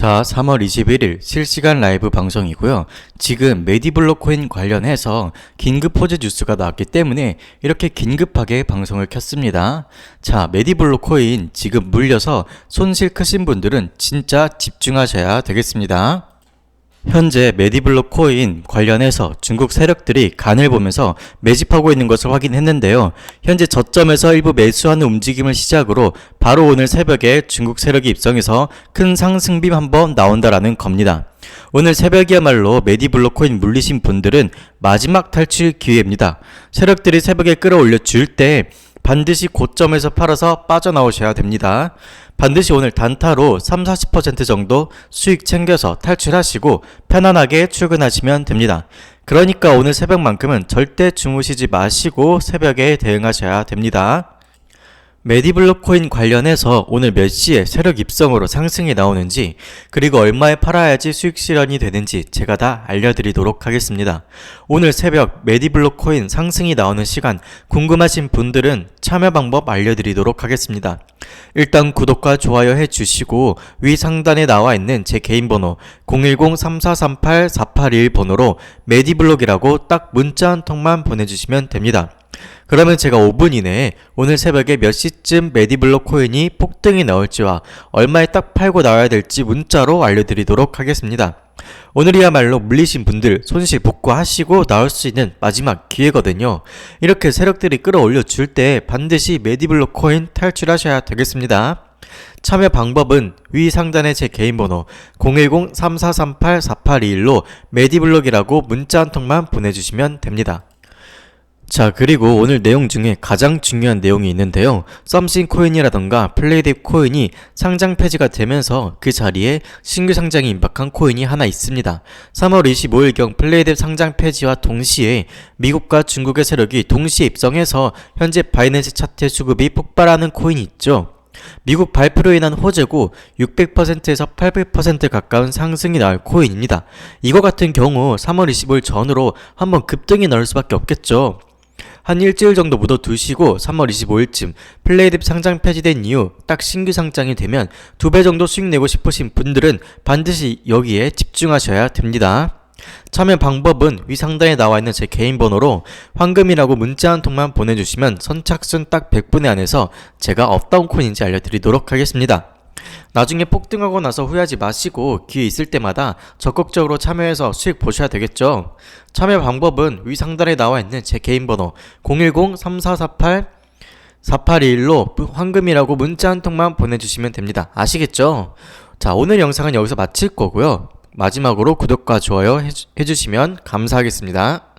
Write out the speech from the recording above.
자, 3월 21일 실시간 라이브 방송이고요. 지금 메디블록 코인 관련해서 긴급 호재 뉴스가 나왔기 때문에 이렇게 긴급하게 방송을 켰습니다. 자, 메디블록 코인 지금 물려서 손실 크신 분들은 진짜 집중하셔야 되겠습니다. 현재 메디블록 코인 관련해서 중국 세력들이 간을 보면서 매집하고 있는 것을 확인했는데요. 현재 저점에서 일부 매수하는 움직임을 시작으로 바로 오늘 새벽에 중국 세력이 입성해서 큰 상승빔 한번 나온다라는 겁니다. 오늘 새벽이야말로 메디블록 코인 물리신 분들은 마지막 탈출 기회입니다. 세력들이 새벽에 끌어올려 줄 때 반드시 고점에서 팔아서 빠져나오셔야 됩니다. 반드시 오늘 단타로 3, 40% 정도 수익 챙겨서 탈출하시고 편안하게 출근하시면 됩니다. 그러니까 오늘 새벽만큼은 절대 주무시지 마시고 새벽에 대응하셔야 됩니다. 메디블록 코인 관련해서 오늘 몇 시에 세력 입성으로 상승이 나오는지 그리고 얼마에 팔아야지 수익 실현이 되는지 제가 다 알려드리도록 하겠습니다. 오늘 새벽 메디블록 코인 상승이 나오는 시간 궁금하신 분들은 참여 방법 알려드리도록 하겠습니다. 일단 구독과 좋아요 해주시고 위 상단에 나와 있는 제 개인 번호 010-3438-481 번호로 메디블록이라고 딱 문자 한 통만 보내주시면 됩니다. 그러면 제가 5분 이내에 오늘 새벽에 몇 시쯤 메디블록 코인이 폭등이 나올지와 얼마에 딱 팔고 나와야 될지 문자로 알려드리도록 하겠습니다. 오늘이야말로 물리신 분들 손실 복구하시고 나올 수 있는 마지막 기회거든요. 이렇게 세력들이 끌어올려 줄 때 반드시 메디블록 코인 탈출하셔야 되겠습니다. 참여 방법은 위 상단의 제 개인 번호 010-3438-4821로 메디블록이라고 문자 한 통만 보내주시면 됩니다. 자, 그리고 오늘 내용 중에 가장 중요한 내용이 있는데요. 썸씽 코인이라던가 플레이딥 코인이 상장 폐지가 되면서 그 자리에 신규 상장이 임박한 코인이 하나 있습니다. 3월 25일경 플레이딥 상장 폐지와 동시에 미국과 중국의 세력이 동시에 입성해서 현재 바이낸스 차트 수급이 폭발하는 코인이 있죠. 미국 발표로 인한 호재고 600%에서 800% 가까운 상승이 나올 코인입니다. 이거 같은 경우 3월 25일 전후로 한번 급등이 나올 수밖에 없겠죠. 한 일주일 정도 묻어두시고 3월 25일쯤 플레이딥 상장 폐지된 이후 딱 신규 상장이 되면 두 배 정도 수익 내고 싶으신 분들은 반드시 여기에 집중하셔야 됩니다. 참여 방법은 위 상단에 나와 있는 제 개인 번호로 황금이라고 문자 한 통만 보내주시면 선착순 딱 100분에 안에서 제가 업다운 코인인지 알려드리도록 하겠습니다. 나중에 폭등하고 나서 후회하지 마시고 기회 있을 때마다 적극적으로 참여해서 수익 보셔야 되겠죠. 참여 방법은 위 상단에 나와 있는 제 개인 번호 010-3448 4821로 황금이라고 문자 한 통만 보내주시면 됩니다. 아시겠죠? 자, 오늘 영상은 여기서 마칠 거고요. 마지막으로 구독과 좋아요 해주, 해주시면 감사하겠습니다.